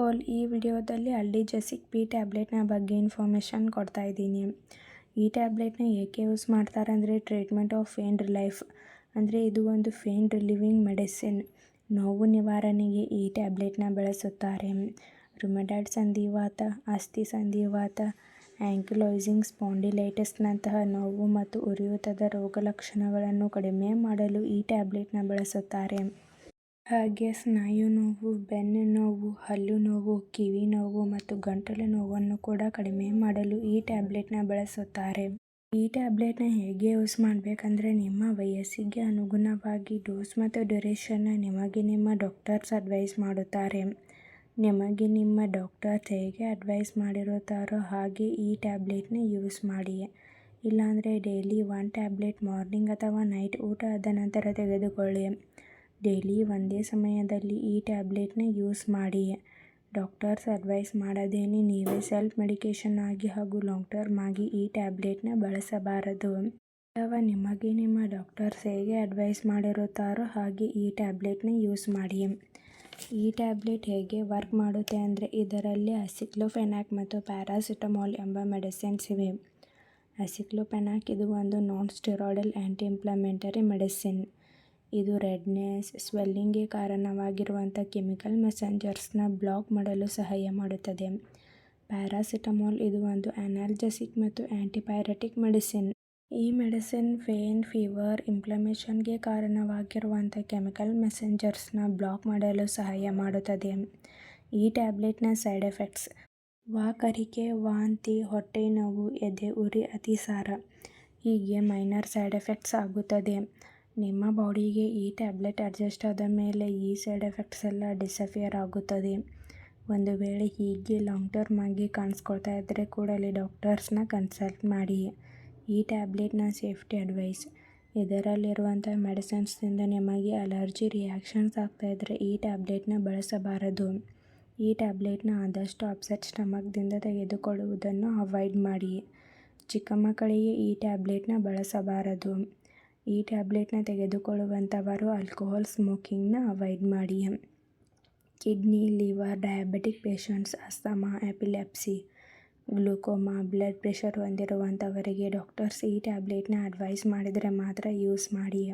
All ಈ ವಿಡಿಯೋದಲ್ಲಿ ಹಳ್ಳಿ ಜೆಸಿಕ್ ಬಿ ಟ್ಯಾಬ್ಲೆಟ್ನ ಬಗ್ಗೆ ಇನ್ಫಾರ್ಮೇಷನ್ ಕೊಡ್ತಾ ಇದ್ದೀನಿ. ಈ ಟ್ಯಾಬ್ಲೆಟ್ನ ಏಕೆ ಯೂಸ್ ಮಾಡ್ತಾರೆ ಅಂದರೆ ಟ್ರೀಟ್ಮೆಂಟ್ ಆಫ್ ಫೇನ್ ರಿಲೈಫ್ ಅಂದರೆ ಇದು ಒಂದು ಫೇನ್ ರಿಲೀವಿಂಗ್ ಮೆಡಿಸಿನ್. ನೋವು ನಿವಾರಣೆಗೆ ಈ ಟ್ಯಾಬ್ಲೆಟ್ನ ಬಳಸುತ್ತಾರೆ. ರುಮಟಾಯ್ಡ್ ಸಂಧಿವಾತ, ಅಸ್ಥಿ ಸಂಧಿವಾತ ಆ್ಯಂಕಿಲೋಸಿಂಗ್ ಸ್ಪಾಂಡಿಲೈಟಿಸ್ನಂತಹ ನೋವು ಮತ್ತು ಉರಿಯೂತದ ರೋಗಲಕ್ಷಣಗಳನ್ನು ಕಡಿಮೆ ಮಾಡಲು ಈ ಟ್ಯಾಬ್ಲೆಟ್ನ ಬಳಸುತ್ತಾರೆ. ಹಾಗೆ ಸ್ನಾಯು ನೋವು, ಬೆನ್ನು ನೋವು, ಹಲ್ಲು ನೋವು, ಕಿವಿ ನೋವು ಮತ್ತು ಗಂಟಲು ನೋವನ್ನು ಕೂಡ ಕಡಿಮೆ ಮಾಡಲು ಈ ಟ್ಯಾಬ್ಲೆಟ್ನ ಬಳಸುತ್ತಾರೆ. ಈ ಟ್ಯಾಬ್ಲೆಟ್ನ ಹೇಗೆ ಯೂಸ್ ಮಾಡಬೇಕಂದ್ರೆ ನಿಮ್ಮ ವಯಸ್ಸಿಗೆ ಅನುಗುಣವಾಗಿ ಡೋಸ್ ಮತ್ತು ಡ್ಯೂರೇಷನ್ನ ನಿಮಗೆ ನಿಮ್ಮ ಡಾಕ್ಟರ್ಸ್ ಅಡ್ವೈಸ್ ಮಾಡುತ್ತಾರೆ. ನಿಮಗೆ ನಿಮ್ಮ ಡಾಕ್ಟರ್ಸ್ ಹೇಗೆ ಅಡ್ವೈಸ್ ಮಾಡಿರುತ್ತಾರೋ ಹಾಗೆ ಈ ಟ್ಯಾಬ್ಲೆಟ್ನ ಯೂಸ್ ಮಾಡಿ. ಇಲ್ಲಾಂದರೆ ಡೈಲಿ ಒನ್ ಟ್ಯಾಬ್ಲೆಟ್ ಮಾರ್ನಿಂಗ್ ಅಥವಾ ನೈಟ್ ಊಟ ಆದ ನಂತರ ತೆಗೆದುಕೊಳ್ಳಿ. ಡೈಲಿ ಒಂದೇ ಸಮಯದಲ್ಲಿ ಈ ಟ್ಯಾಬ್ಲೆಟ್ನ ಯೂಸ್ ಮಾಡಿ. ಡಾಕ್ಟರ್ಸ್ ಅಡ್ವೈಸ್ ಮಾಡದೇನೆ ನೀವೇ ಸೆಲ್ಫ್ ಮೆಡಿಕೇಷನ್ ಆಗಿ ಹಾಗೂ ಲಾಂಗ್ ಟರ್ಮ್ ಆಗಿ ಈ ಟ್ಯಾಬ್ಲೆಟ್ನ ಬಳಸಬಾರದು. ಅಥವಾ ನಿಮಗೆ ನಿಮ್ಮ ಡಾಕ್ಟರ್ಸ್ ಹೇಗೆ ಅಡ್ವೈಸ್ ಮಾಡಿರುತ್ತಾರೋ ಹಾಗೆ ಈ ಟ್ಯಾಬ್ಲೆಟ್ನ ಯೂಸ್ ಮಾಡಿ. ಈ ಟ್ಯಾಬ್ಲೆಟ್ ಹೇಗೆ ವರ್ಕ್ ಮಾಡುತ್ತೆ ಅಂದರೆ ಇದರಲ್ಲಿ ಅಸಿಕ್ಲೋಫೆನಾಕ್ ಮತ್ತು ಪ್ಯಾರಾಸಿಟಮಾಲ್ ಎಂಬ ಮೆಡಿಸಿನ್ಸ್ ಇವೆ. ಅಸಿಕ್ಲೋಫೆನಾಕ್ ಇದು ಒಂದು non steroidal anti inflammatory medicine. ಇದು ರೆಡ್ನೆಸ್ ಸ್ವೆಲ್ಲಿಂಗ್ಗೆ ಕಾರಣವಾಗಿರುವಂಥ ಕೆಮಿಕಲ್ ಮೆಸೆಂಜರ್ಸ್ನ ಬ್ಲಾಕ್ ಮಾಡಲು ಸಹಾಯ ಮಾಡುತ್ತದೆ. ಪ್ಯಾರಾಸಿಟಮಾಲ್ ಇದು ಒಂದು ಅನಾಲ್ಜೆಸಿಕ್ ಮತ್ತು ಆ್ಯಂಟಿಪೈರೆಟಿಕ್ ಮೆಡಿಸಿನ್ ಈ ಮೆಡಿಸಿನ್ ಫೇನ್ ಫೀವರ್ ಇಂಪ್ಲಮೇಷನ್ಗೆ ಕಾರಣವಾಗಿರುವಂಥ ಕೆಮಿಕಲ್ ಮೆಸೆಂಜರ್ಸ್ನ ಬ್ಲಾಕ್ ಮಾಡಲು ಸಹಾಯ ಮಾಡುತ್ತದೆ. ಈ ಟ್ಯಾಬ್ಲೆಟ್ನ ಸೈಡ್ ಎಫೆಕ್ಟ್ಸ್ ವಾಕರಿಕೆ ವಾಂತಿ, ಹೊಟ್ಟೆ ನೋವು, ಎದೆ ಉರಿ, ಅತಿಸಾರ ಹೀಗೆ ಮೈನರ್ ಸೈಡ್ ಎಫೆಕ್ಟ್ಸ್ ಆಗುತ್ತದೆ. ನಿಮ್ಮ ಬಾಡಿಗೆ ಈ ಟ್ಯಾಬ್ಲೆಟ್ ಅಡ್ಜಸ್ಟ್ ಆದ ಮೇಲೆ ಈ ಸೈಡ್ ಎಫೆಕ್ಟ್ಸ್ ಎಲ್ಲ ಡಿಸಫಿಯರ್ ಆಗುತ್ತದೆ. ಒಂದು ವೇಳೆ ಹೀಗೆ ಲಾಂಗ್ ಟರ್ಮ್ ಆಗಿ ಕಾಣಿಸ್ಕೊಳ್ತಾ ಇದ್ದರೆ ಕೂಡಲೇ ಡಾಕ್ಟರ್ಸ್ನ ಕನ್ಸಲ್ಟ್ ಮಾಡಿ. ಈ ಟ್ಯಾಬ್ಲೆಟ್ನ ಸೇಫ್ಟಿ ಅಡ್ವೈಸ್. ಇದರಲ್ಲಿರುವಂಥ ಮೆಡಿಸಿನ್ಸ್ನಿಂದ ನಿಮಗೆ ಅಲರ್ಜಿ ರಿಯಾಕ್ಷನ್ಸ್ ಆಗ್ತಾಯಿದ್ರೆ ಈ ಟ್ಯಾಬ್ಲೆಟ್ನ ಬಳಸಬಾರದು. ಈ ಟ್ಯಾಬ್ಲೆಟ್ನ ಆದಷ್ಟು ಅಪ್ಸೆಟ್ ಸ್ಟಮಕ್ದಿಂದ ತೆಗೆದುಕೊಳ್ಳುವುದನ್ನು ಅವಾಯ್ಡ್ ಮಾಡಿ. ಚಿಕ್ಕ ಮಕ್ಕಳಿಗೆ ಈ ಟ್ಯಾಬ್ಲೆಟ್ನ ಬಳಸಬಾರದು. ಈ ಟ್ಯಾಬ್ಲೆಟ್ನ ತೆಗೆದುಕೊಳ್ಳುವಂಥವರು ಆಲ್ಕೋಹಾಲ್ ಸ್ಮೋಕಿಂಗ್ನ ಅವಾಯ್ಡ್ ಮಾಡಿ. Kidney, liver, diabetic patients, asthma, epilepsy, glaucoma, blood pressure ಹೊಂದಿರುವಂಥವರಿಗೆ doctors ಈ ಟ್ಯಾಬ್ಲೆಟ್ನ ಅಡ್ವೈಸ್ ಮಾಡಿದರೆ ಮಾತ್ರ ಯೂಸ್ ಮಾಡಿ.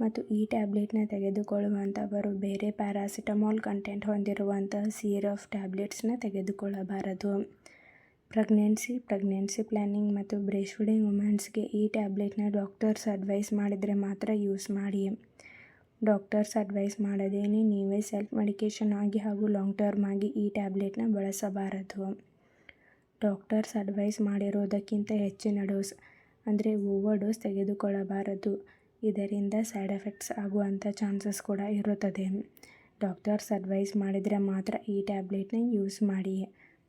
ಮತ್ತು ಈ ಟ್ಯಾಬ್ಲೆಟ್ನ ತೆಗೆದುಕೊಳ್ಳುವಂಥವರು ಬೇರೆ ಪ್ಯಾರಾಸಿಟಮಾಲ್ ಕಂಟೆಂಟ್ ಹೊಂದಿರುವಂಥ ಸಿರಫ್ ಟ್ಯಾಬ್ಲೆಟ್ಸ್ನ ತೆಗೆದುಕೊಳ್ಳಬಾರದು. ಪ್ರೆಗ್ನೆನ್ಸಿ ಪ್ರೆಗ್ನೆನ್ಸಿ ಪ್ಲ್ಯಾನಿಂಗ್ ಮತ್ತು ಬ್ರೆಸ್ಟ್ ಫೀಡಿಂಗ್ ವುಮೆನ್ಸ್ಗೆ ಈ ಟ್ಯಾಬ್ಲೆಟ್ನ ಡಾಕ್ಟರ್ಸ್ ಅಡ್ವೈಸ್ ಮಾಡಿದರೆ ಮಾತ್ರ ಯೂಸ್ ಮಾಡಿ. ಡಾಕ್ಟರ್ಸ್ ಅಡ್ವೈಸ್ ಮಾಡದೇನೆ ನೀವೇ ಸೆಲ್ಫ್ ಮೆಡಿಕೇಷನ್ ಆಗಿ ಹಾಗೂ ಲಾಂಗ್ ಟರ್ಮ್ ಆಗಿ ಈ ಟ್ಯಾಬ್ಲೆಟ್ನ ಬಳಸಬಾರದು. ಡಾಕ್ಟರ್ಸ್ ಅಡ್ವೈಸ್ ಮಾಡಿರೋದಕ್ಕಿಂತ ಹೆಚ್ಚಿನ ಡೋಸ್ ಅಂದರೆ ಓವರ್ ಡೋಸ್ ತೆಗೆದುಕೊಳ್ಳಬಾರದು. ಇದರಿಂದ ಸೈಡ್ ಎಫೆಕ್ಟ್ಸ್ ಆಗುವಂಥ ಚಾನ್ಸಸ್ ಕೂಡ ಇರುತ್ತದೆ. ಡಾಕ್ಟರ್ಸ್ ಅಡ್ವೈಸ್ ಮಾಡಿದರೆ ಮಾತ್ರ ಈ ಟ್ಯಾಬ್ಲೆಟ್ನ ಯೂಸ್ ಮಾಡಿ.